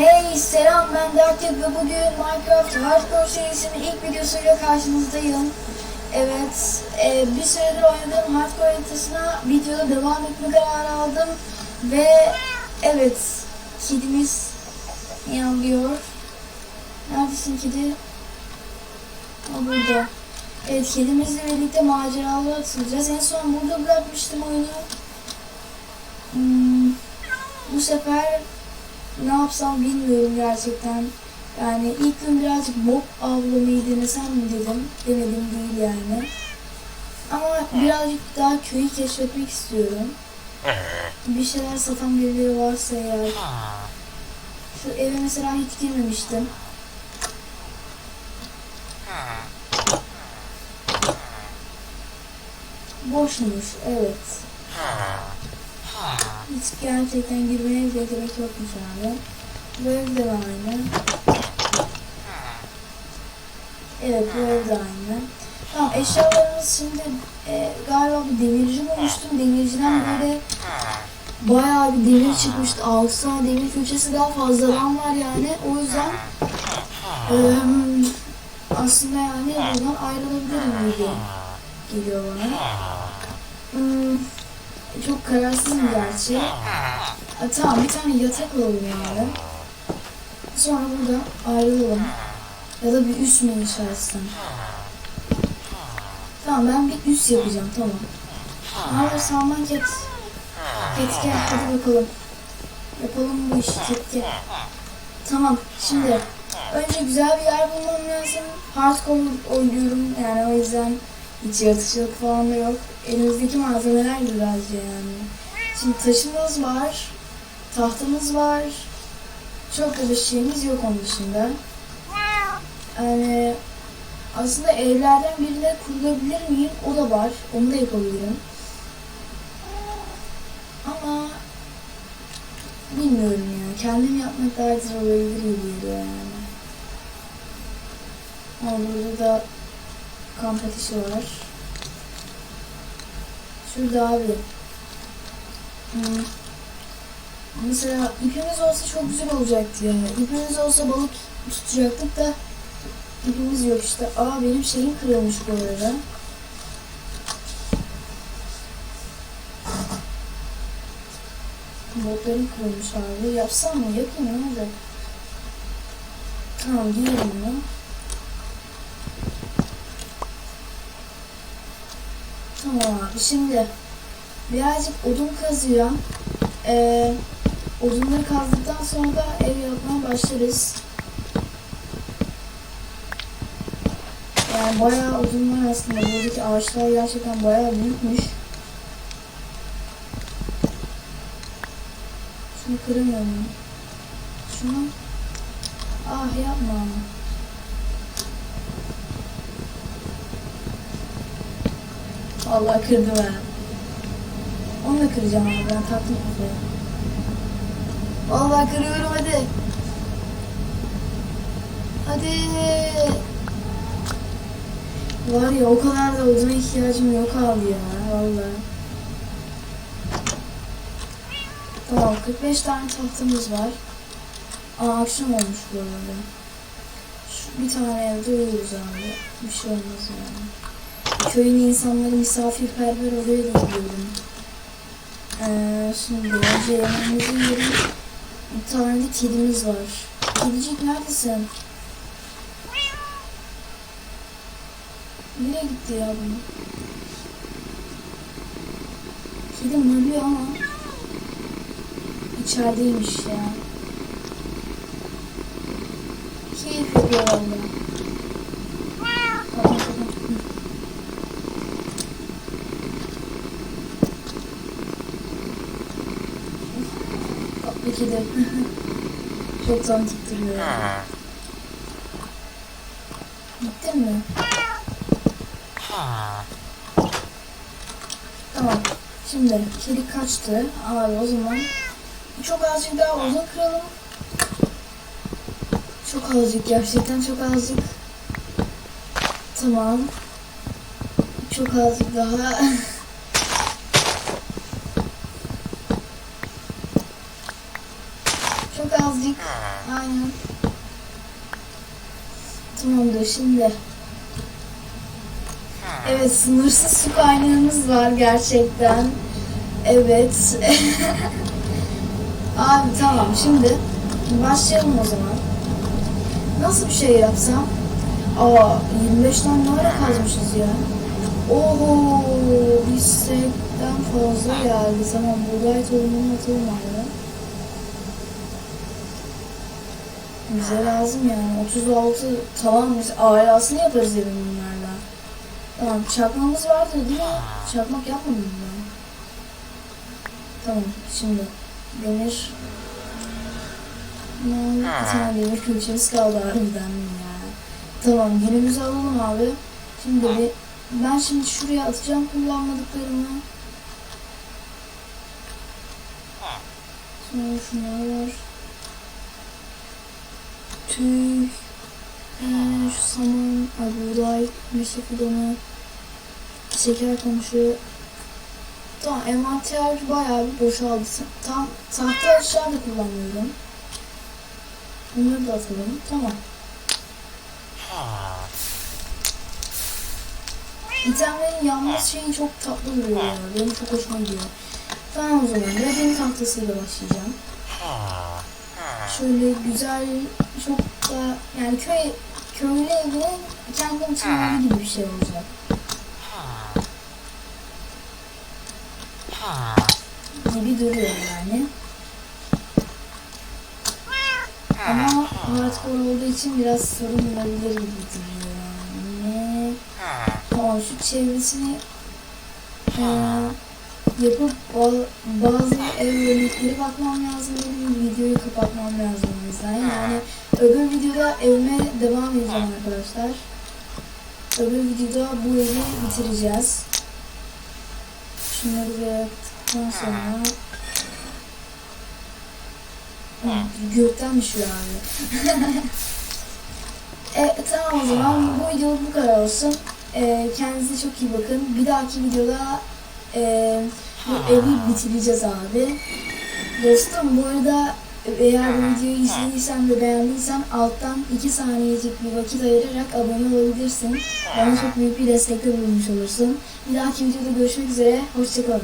Hey selam ben Dertip ve bugün Minecraft Hardcore serisinin ilk videosuyla karşınızdayım. Evet, e, bir süredir oynadığım Hardcore haritasına videoda devam etme kararı aldım. Ve evet, kedimiz yanlıyor. Neredesin kedi? O burada. Evet, kedimizle birlikte maceralara atılacağız. En son burada bırakmıştım oyunu. Hmm, bu sefer ne yapsam bilmiyorum gerçekten. Yani ilk gün birazcık mob avlamayı denesem mi dedim. Demedim değil yani. Ama birazcık daha köyü keşfetmek istiyorum. Bir şeyler satan birileri varsa eğer. Şu eve mesela hiç girmemiştim. Boşmuş, evet. Hiç gerçekten girmeye bile gerek yokmuş abi. Bu ev de aynı. Evet bu ev de aynı. Tamam eşyalarımız şimdi e, galiba bir demirci bulmuştum. Demirciden böyle bayağı bir demir çıkmıştı. 6 tane demir köşesi daha fazladan var yani. O yüzden e, aslında yani buradan ayrılabilirim gibi geliyor bana. Hmm, çok kararsızım gerçi. Ha, tamam bir tane yatak alalım yani. Sonra burada ayrılalım. Ya da bir üst mü inşa etsem? Tamam ben bir üst yapacağım tamam. Abi Salman Ket. Ketke hadi bakalım. Yapalım bu işi Ketke. Tamam şimdi önce güzel bir yer bulmam lazım. Hardcore oynuyorum yani o yüzden hiç yaratıcılık falan da yok. Elimizdeki malzemeler de yani. Şimdi taşımız var. Tahtamız var. Çok da bir şeyimiz yok onun dışında. Yani aslında evlerden birine kurulabilir miyim? O da var. Onu da yapabilirim. Ama bilmiyorum ya. Kendim yapmak daha güzel olabilir gibi yani. Ama burada da kamp ateşi var. Şurada abi. Hmm. Mesela ipimiz olsa çok güzel olacaktı yani. İpimiz olsa balık tutacaktık da ipimiz yok işte. Aa benim şeyim kırılmış bu arada. Botlarım kırılmış abi. Yapsam mı? Yapayım ne olacak? Tamam giyelim bunu. Tamam abi şimdi birazcık odun kazıyorum. Ee, odunları kazdıktan sonra ev yapmaya başlarız. Yani bayağı odun var aslında. Buradaki ağaçlar gerçekten bayağı büyükmüş. Şunu kıramıyorum. Şunu ah yapma. Vallahi kırdım ha. Onu da kıracağım ama ben taktım kafaya. Vallahi kırıyorum hadi. Hadi. Var ya o kadar da oduna ihtiyacım yok abi ya. Vallahi. Tamam 45 tane tahtamız var. Aa akşam olmuş bu arada. Şu, bir tane evde uyuyoruz abi. Bir şey olmaz yani. Köyün insanları misafirperver oluyor diye biliyorum. Ee, şimdi önce yemeğimizi yiyelim. Bir tane de kedimiz var. Kedicik neredesin? Nereye gitti ya bu? Kedi mırlıyor ama içerideymiş ya. Keyif yapıyor valla. Tamam, tamam. Tatlı kedi. Çok zantik duruyor. ya. Gittin mi? Tamam. Şimdi kedi kaçtı. Abi o zaman çok azıcık daha uzun kıralım. Çok azıcık gerçekten çok azıcık. Tamam. Çok azıcık daha. Çok azıcık. Aynen. Tamamdır şimdi. Evet sınırsız su kaynağımız var gerçekten. Evet. Abi tamam şimdi başlayalım o zaman. Nasıl bir şey yapsam? Aa 25 tane ne ara kazmışız ya? Oho bir sekten fazla geldi. Tamam buğday tohumunu atalım abi. Bize lazım yani. 36 tamam biz alasını yaparız dedim bunlarla. Tamam çakmamız vardı değil mi? Çakmak yapmadım ben? Tamam şimdi demir Ne, bir tane demir külçemiz kaldı harbiden ya. Tamam günümüzü alalım abi. Şimdi bir ben şimdi şuraya atacağım kullanmadıklarımı. Sonra şunlar var. Tüy. Ee, şu saman, ay, buğday, meşe fidanı, şeker kamışı. Tamam envanter bayağı bir boşaldı. Tam tahta eşya da kullanmıyorum. Bunları da atalım. Tamam. İtemlerin yanması şeyi çok tatlı duruyor ya. Benim çok hoşuma gidiyor. Tamam o zaman. Red'in tahtasıyla başlayacağım. Şöyle güzel, çok da yani köy köylü evinin kendim için evi gibi bir şey olacak. Gibi duruyor yani. Ama hardcore olduğu için biraz sorun olabilir gibi duruyor yani. Tamam şu çevresini eee, yapıp ba- bazı ev bakmam lazım videoyu kapatmam lazım o yüzden. Yani öbür videoda evime devam edeceğim arkadaşlar. Öbür videoda bu evi bitireceğiz. Şunları bir yaptıktan sonra gökten düşüyor abi. E, tamam o zaman bu video bu kadar olsun. E, kendinize çok iyi bakın. Bir dahaki videoda e, bu evi bitireceğiz abi. Dostum bu arada eğer videoyu izlediysen ve beğendiysen alttan 2 saniyecik bir vakit ayırarak abone olabilirsin. Bana çok büyük bir destekte bulunmuş olursun. Bir dahaki videoda görüşmek üzere. Hoşçakalın.